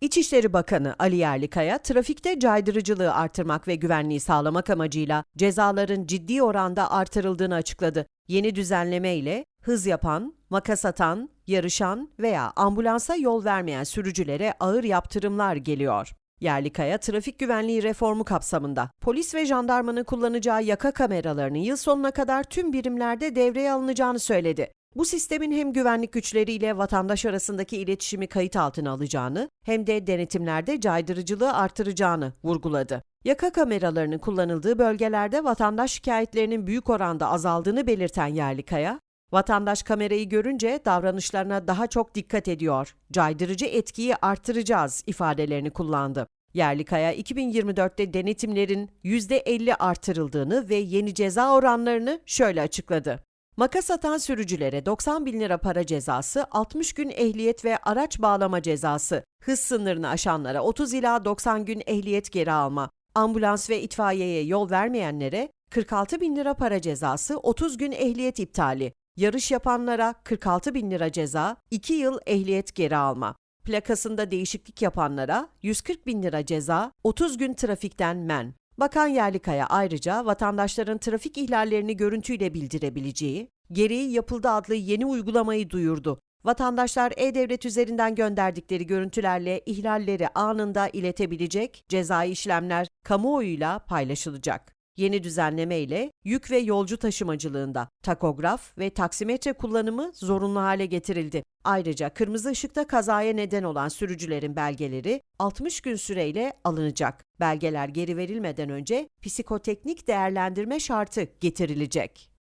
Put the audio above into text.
İçişleri Bakanı Ali Yerlikaya, trafikte caydırıcılığı artırmak ve güvenliği sağlamak amacıyla cezaların ciddi oranda artırıldığını açıkladı. Yeni düzenleme ile hız yapan, makas atan, yarışan veya ambulansa yol vermeyen sürücülere ağır yaptırımlar geliyor. Yerlikaya, trafik güvenliği reformu kapsamında polis ve jandarmanın kullanacağı yaka kameralarının yıl sonuna kadar tüm birimlerde devreye alınacağını söyledi. Bu sistemin hem güvenlik güçleriyle vatandaş arasındaki iletişimi kayıt altına alacağını hem de denetimlerde caydırıcılığı artıracağını vurguladı. Yaka kameralarının kullanıldığı bölgelerde vatandaş şikayetlerinin büyük oranda azaldığını belirten Yerlikaya, vatandaş kamerayı görünce davranışlarına daha çok dikkat ediyor, caydırıcı etkiyi artıracağız ifadelerini kullandı. Yerlikaya 2024'te denetimlerin %50 artırıldığını ve yeni ceza oranlarını şöyle açıkladı. Makas atan sürücülere 90 bin lira para cezası, 60 gün ehliyet ve araç bağlama cezası, hız sınırını aşanlara 30 ila 90 gün ehliyet geri alma, ambulans ve itfaiyeye yol vermeyenlere 46 bin lira para cezası, 30 gün ehliyet iptali, yarış yapanlara 46 bin lira ceza, 2 yıl ehliyet geri alma, plakasında değişiklik yapanlara 140 bin lira ceza, 30 gün trafikten men. Bakan Yerlikaya ayrıca vatandaşların trafik ihlallerini görüntüyle bildirebileceği, gereği yapıldı adlı yeni uygulamayı duyurdu. Vatandaşlar e-devlet üzerinden gönderdikleri görüntülerle ihlalleri anında iletebilecek, cezai işlemler kamuoyuyla paylaşılacak. Yeni düzenleme ile yük ve yolcu taşımacılığında takograf ve taksimetre kullanımı zorunlu hale getirildi. Ayrıca kırmızı ışıkta kazaya neden olan sürücülerin belgeleri 60 gün süreyle alınacak. Belgeler geri verilmeden önce psikoteknik değerlendirme şartı getirilecek.